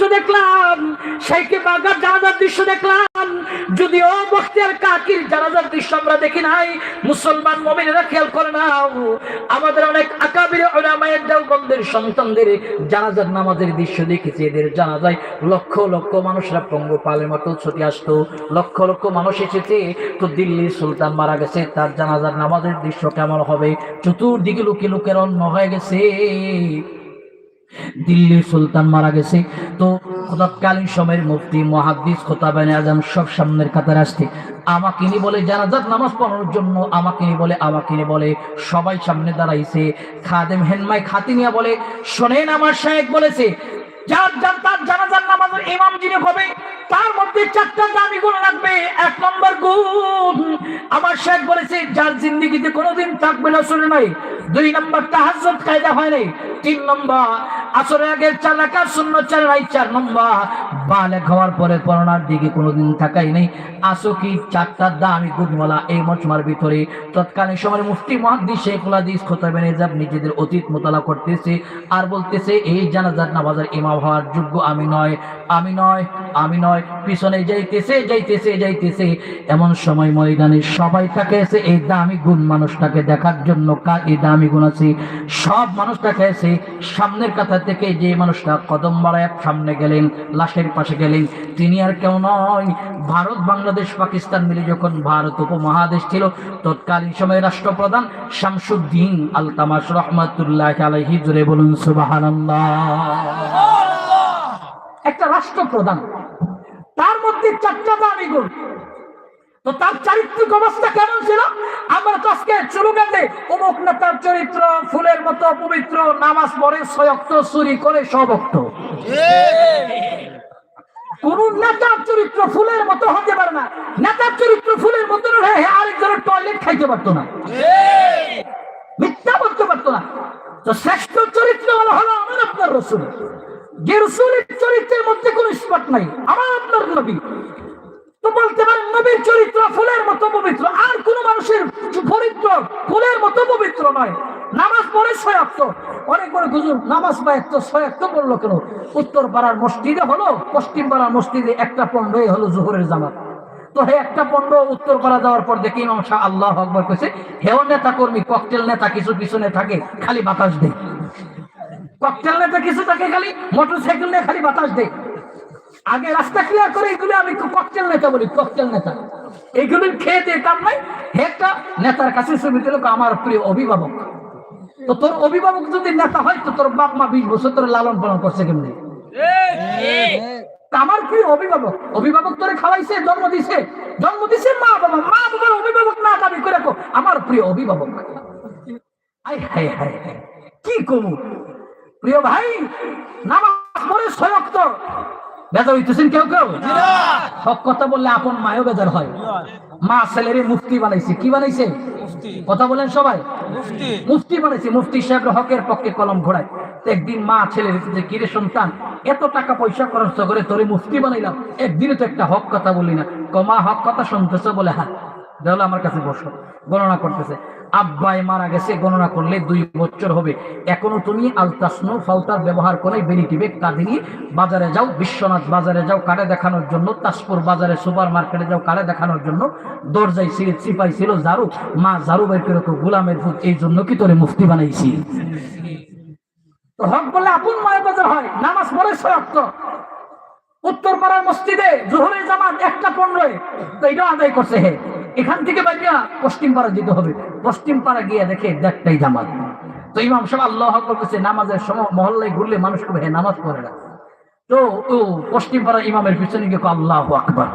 দৃশ্য দেখলাম শাইকে বাগার জানাজার দৃশ্য দেখলাম। যদিও বখতিয়ার কাকির জানাজার দৃশ্য আমরা দেখি নাই, মুসলমান মমিনেরা খেয়াল করে নাও। আমাদের অনেক আকাবির ওলামায়ের সন্তানদের জানাজার নামাজের দৃশ্য দেখেছি। এদের জানাজায় লক্ষ লক্ষ মানুষরা পঙ্গপালের মতো ছুটি আসতো, লক্ষ লক্ষ মানুষ এসেছে। তো দিল্লির সুলতান মারা গেছে, তার জানাজার নামাজের দৃশ্য কেমন হবে? চতুর্দিকে লুকে লুকের অন্য হয়ে গেছে। দিল্লির সুলতান মারা গেছে। তো তৎকালীন সময়ের মুফতি, মহাদ্দিস খোতাবানে আজম সব সামনের কাতারে আসছে। আমাকে নি বলে জানাজাত নামাজ পড়ানোর জন্য আমাকে নি বলে, আমাকে নি বলে সবাই সামনে দাঁড়াইছে। খাদেম হেনমাই খাতিনিয়া বলে, শোনেন আমার শায়েক বলেছে, যার যার তার জানাজার নামাজের ইমাম যিনি হবে, তার মধ্যে চারটা দামি গুণ লাগবে। এক নম্বর গুণ, আমার শেখ বলেছে, যার জিন্দিগিতে কোনোদিন থাকবে না, শুনে নাই। দুই নম্বর তাহাজ্জুদ কায়দা হয় নাই। তিন নম্বর আগে শূন্য চার নম্বর। বালেক হওয়ার পরে পড়ানোর দিকে কোনোদিন থাকাই নেই। আসো কি এই ভিতরে। তৎকালীন মুফতি মহাদ্দি নিজেদের অতীত মোতালা করতেছে আর বলতেছে, এই জানাজার নামাজের ইমাম হওয়ার যোগ্য আমি নয় আমি নয় আমি নয়। পিছনে যাইতেছে যাইতেছে যাইতেছে। এমন সময় ময়দানে সবাই তাকে এসে এই দামি গুণ মানুষটাকে দেখার জন্য কার এই দামি গুণ আছে? সব মানুষটাকে এসে সামনের কাতা থেকে যে মানুষটা কদম বাড়ায় সামনে গেলেন লাশের পাশে গেলেন তিনি আর কেউ নয়। ভারত বাংলাদেশ পাকিস্তান মিলে যখন ভারত উপমহাদেশ ছিল তৎকালীন সময়ে রাষ্ট্রপ্রধান শামসুদ্দিন আল তামাস রহমাতুল্লাহ আলাইহি জুড়ে বলুন সুবহানাল্লাহ। একটা রাষ্ট্রপ্রধান তার মধ্যে চারটা দামি গুণ। তো তার চারিত্রিক অবস্থা কেমন ছিল? আমরা তো আজকে চুরুগাতে অমুক নেতার চরিত্র, ফুলের মতো পবিত্র, নামাজ পড়ে সয়ক্ত, চুরি করে সবক্ত। কোন নেতার চরিত্র ফুলের মতো হতে পারে না। নেতার চরিত্র ফুলের মতো হয়ে আরেকজনের টয়লেট খাইতে পারতো না। মিথ্যা বলতে পারতো না। তো শ্রেষ্ঠ চরিত্র হলো আমার আপনার রসুল। যে রসুলের চরিত্রের মধ্যে কোনো স্পট নাই। আমার আপনার নবী। তো বলতে পারেন, নবীর চরিত্র ফুলের মতো পবিত্র। আর কোন মানুষের চরিত্র ফুলের মতো পবিত্র নয়। নামাজ পড়ে ছয়াক্ত অনেক বড় গুজুর নামাজ বা একটু পড়ল কেন? উত্তর পাড়ার মসজিদে হলো, পশ্চিম পাড়ার মসজিদে একটা পণ্ডই হলো জোহরের জামাত। তো হে একটা পণ্ড উত্তর পাড়া যাওয়ার পর দেখি ইমাম শাহ আল্লাহ আকবর কইছে, হেও নেতা কর্মী ককটেল নেতা কিছু পিছনে থাকে, খালি বাতাস দেয়। ককটেল নেতা কিছু থাকে, খালি মোটর সাইকেল নিয়ে খালি বাতাস দেয়। আগে রাস্তা ক্লিয়ার করে এগুলো আমি ককটেল নেতা বলি ককটেল নেতা। এগুলো খেয়ে দিয়ে কাম নাই একটা নেতার কাছে ছবি দিল আমার প্রিয় অভিভাবক। তো তোর অভিভাবক যদি নেতা হয়, তো তোর বাপ মা বিশ বছর তোর লালন পালন করছে কেমনি? আমার প্রিয় অভিভাবক অভিভাবক তোরে খাওয়াইছে, জন্ম দিছে। জন্ম দিছে মা বাবা, মা বাবার অভিভাবক না দাবি করে আমার প্রিয় অভিভাবক। হায় হায় হায়, কি কমু? প্রিয় ভাই, নামাজ পড়ে সয়ক্ত বেজার হইতেছেন কেউ কেউ? হক কথা বললে আপন মায়ও বেজার হয়। মা ছেলেরে মুফতি বানাইছে। কি বানাইছে? কথা বলেন সবাই। মুফতি। বানাইছে। মুফতি সাহেব হকের পক্ষে কলম ঘোড়ায়। একদিন মা ছেলের যে কিরে সন্তান এত টাকা পয়সা খরচ করে তোরে মুফতি বানাইলাম। একদিনে তো একটা হক কথা বলি না। কমা হক কথা শুনতেছ? বলে হ্যাঁ। আমার কাছে বসো। গণনা করতেছে। আব্বাই মারা গেছে, গণনা করলে দুই বছর হবে। এখনও তুমি আলতাসনো ফাউতার ব্যবহার করে বেরিটি বেগ কাঁধে নিয়ে বাজারে যাও, বিশ্বনাথ বাজারে যাও কারে দেখানোর জন্য, তাজপুর বাজারে সুপার মার্কেটে যাও কারে দেখানোর জন্য। দরজায় ছিল চিপাই ছিল ঝাড়ু, মা ঝাড়ু বের করে তো গোলামের এই জন্য কি তোরে মুফতি বানাইছি? হক বলে আপন মায়ের বাজার হয়, নামাজ পড়ে সয়াক্ত উত্তর পাড়ার মসজিদে জোহরের জামাত একটা পনেরোয় তো এটাও আদায় করছে হে। এখান থেকে বাইরা পশ্চিম পাড়া যেতে হবে। পশ্চিম পাড়া গিয়ে দেখে দেখটাই জামাত। তো ইমাম সব আল্লাহ করতেছে নামাজের সময় মহল্লায় ঘুরলে মানুষ কবে? হে নামাজ পড়ে না। তো ও পশ্চিম পাড়া ইমামের পিছনে গিয়ে আল্লাহ আকবার।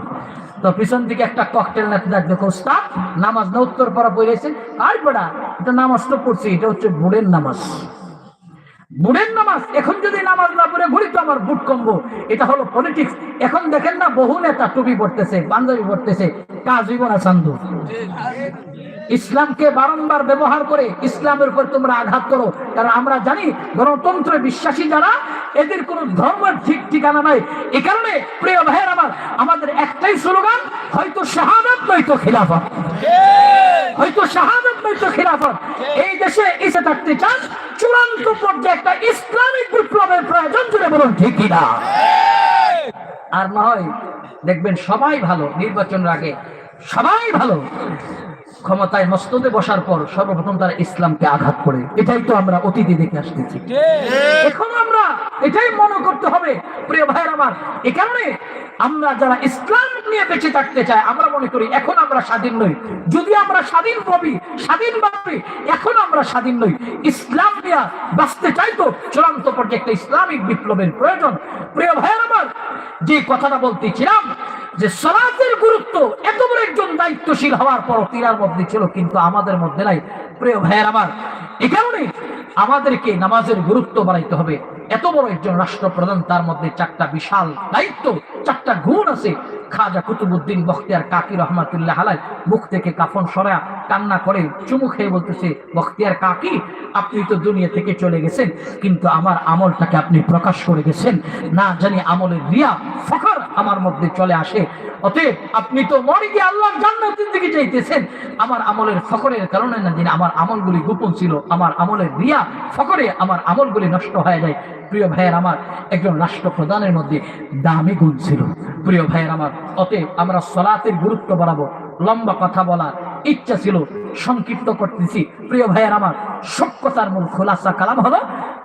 তো পিছন দিকে একটা ককটেল নাতে দেখ দেখো উস্তাদ নামাজ না, উত্তর পাড়া পড়েছে আর বেড়া, এটা নামাজ তো পড়ছি, এটা হচ্ছে বুড়ের নামাজ। বুড়ের নামাজ, এখন যদি নামাজ না পড়ে, ঘুরি তো আমার বুট কমবো। এটা হলো পলিটিক্স এখন দেখেন না, বহু নেতা টুপি পড়তেছে পাঞ্জাবি পড়তেছে কাজ হইব না চান্দু। ইসলামকে বারংবার ব্যবহার করে ইসলামের উপর তোমরা আঘাত করো। কারণ আমরা জানি, গণতন্ত্রে বিশ্বাসী যারা, এদের কোন ধর্মের ঠিক ঠিকানা নাই। এ কারণে, প্রিয় ভাইয়ের আমার, আমাদের একটাই স্লোগান, হয়তো শাহাদাত, নয়তো খিলাফত। হয়তো শাহাদাত, নয়তো খিলাফত। এই দেশে এসে থাকতে চান, চূড়ান্ত পর্যায়ে একটা ইসলামিক বিপ্লবের প্রয়োজন জুড়ে বলুন, ঠিক কিনা আর নয়, দেখবেন সবাই ভালো, নির্বাচনের আগে সবাই ভালো। ক্ষমতায় মস্তদে বসার পর সর্বপ্রথম তারা ইসলামকে আঘাত করে। এটাই তো আমরা অতীতে দেখে আসতেছি। এখন আমরা এটাই মনে করতে হবে প্রিয় ভাইয়ের আমার এ কারণে আমরা যারা ইসলাম নিয়ে বেঁচে থাকতে চাই আমরা মনে করি এখন আমরা স্বাধীন নই। যদি আমরা স্বাধীন ভাবি স্বাধীন ভাবি এখন আমরা স্বাধীন নই। ইসলাম নিয়ে বাঁচতে চাই তো, চূড়ান্ত পর্যায়ে একটা ইসলামিক বিপ্লবের প্রয়োজন। প্রিয় ভাইয়ের আমার, যে কথাটা বলতেছিলাম যে সলাতের গুরুত্ব এত বড় একজন দায়িত্বশীল হওয়ার পর তিনার মধ্যে ছিল, কিন্তু আমাদের মধ্যে নাই। প্রিয় ভাইয়ের আমার, এ কারণে আমাদেরকে নামাজের গুরুত্ব বাড়াইতে হবে। এত বড় একজন রাষ্ট্রপ্রধান, তার মধ্যে চারটা বিশাল দায়িত্ব, চারটা গুণ আছে। খাজা কুতুবুদ্দিন বখতিয়ার কাকি রহমাতুল্লাহ আলাই মুখ থেকে কাফন সরা কান্না করে, চুমু খেয়ে বলতেছে, বখতিয়ার কাকি, আপনি তো দুনিয়া থেকে চলে গেছেন, কিন্তু আমার আমলটাকে আপনি প্রকাশ করে গেছেন। না জানি আমলের রিয়া, ফখর আমার মধ্যে চলে আসে। অতএব আপনি তো মরে গিয়ে আল্লাহর জান্নাতের দিকে যাইতেছেন। আমার আমলের ফখরের কারণে না দিন আমার আমলগুলি গোপন ছিল। আমার আমলের রিয়া ফখরে আমার আমলগুলি নষ্ট হয়ে যায়। প্রিয় ভাইয়ের আমার, একজন রাষ্ট্রপ্রধানের মধ্যে দামি গুণ ছিল। প্রিয় ভাইয়ের আমার, অতএব আমরা সলাতের গুরুত্ব বাড়াবো। লম্বা কথা বলার ইচ্ছা ছিল, সংক্ষিপ্ত করতেছি। প্রিয় ভাইয়ের আমার সত্যতার মূল খোলাসা কালাম হলো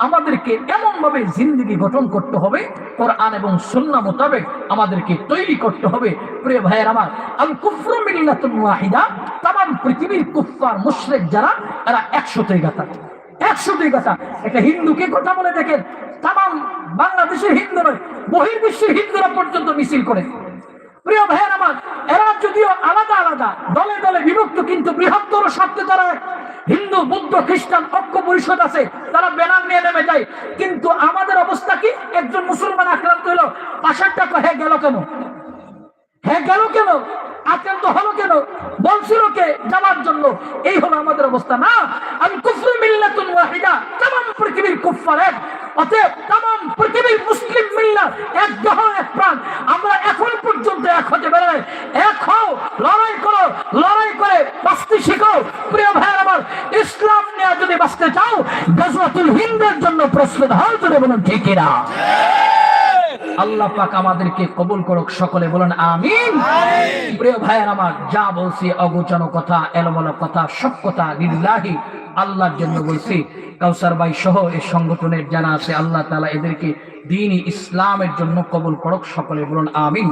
আমাদেরকে এমন ভাবে জিন্দগি গঠন করতে হবে, কোরআন এবং সুন্না মোতাবেক আমাদেরকে তৈরি করতে হবে। প্রিয় ভাইয়ের আমার, আল কুফর মিল্লাতুন ওয়াহিদা তাম পৃথিবীর কুফফার মুশরিক যারা, এরা একশোতেই গাথা একশোতেই গাথা একটা হিন্দুকে কথা বলে দেখেন তাম বাংলাদেশের হিন্দু নয়, বহির্বিশ্বের হিন্দুরা পর্যন্ত মিছিল করে। প্রিয় ভাইয়ের আমার, এরা যদিও আলাদা আলাদা, দলে দলে বিভক্ত, কিন্তু বৃহত্তর স্বার্থে তারা। হিন্দু, বৌদ্ধ, খ্রিস্টান, ঐক্য পরিষদ আছে, তারা ব্যানার নিয়ে নেমে যায়। কিন্তু আমাদের অবস্থা কি? একজন মুসলমান আক্রান্ত হলো, পাশের টাকা হ্যাঁ গেল কেন? হ্যাঁ গেল কেন? আক্রান্ত হলো কেন? বলছিল কে? যাওয়ার জন্য। এই হলো আমাদের অবস্থা। না আমি কুফরি মিল্লাতুন ওয়াহিদা তাম পৃথিবীর কুফফার এক। অতএব তাম পৃথিবীর মুসলিম মিল্লা এক দেহ এক প্রাণ। আমরা এখন পর্যন্ত এক হতে পারে। এক হও লড়াই করো লড়াই করে বাঁচতে শিখো প্রিয় ভাই আমার ইসলাম বাঁচতে চাও? গজওয়াতুল হিন্দের জন্য প্রস্তুত হও যদি বলুন ঠিক না আল্লাহ পাক আমাদেরকে কবুল করুক সকলে বলেন আমিন। প্রিয় ভাইয়ের আমার যা বলছি অগোচন কথা এলোমেলো কথা সব কথা লিল্লাহি আল্লাহর জন্য বলছি। কাউসার ভাই সহ এই সংগঠনের জানা আছে আল্লাহ তাআলা এদেরকে দিন ইসলামের জন্য কবুল করুক সকলে বলুন আমিন।